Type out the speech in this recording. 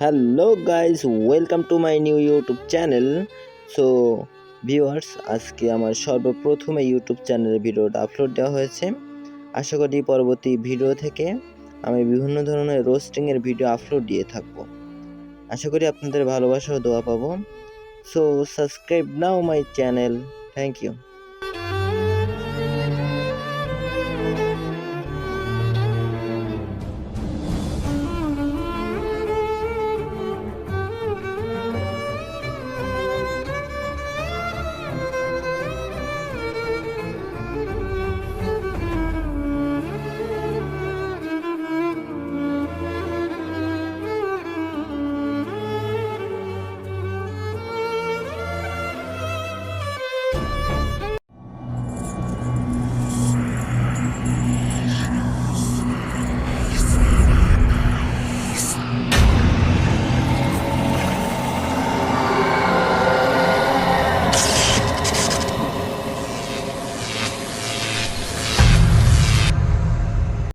Hello guys welcome to my new YouTube channel so viewers আজকে আমার সর্বপ্রথমে YouTube চ্যানেলের ভিডিওটা আপলোড দেওয়া হয়েছে। আশা করি পরবর্তী ভিডিও থেকে আমি বিভিন্ন ধরনের রোস্টিংয়ের ভিডিও আপলোড দিয়ে থাকব। আশা করি আপনাদের ভালোবাসা ও দোয়া পাবো। So subscribe now my channel thank you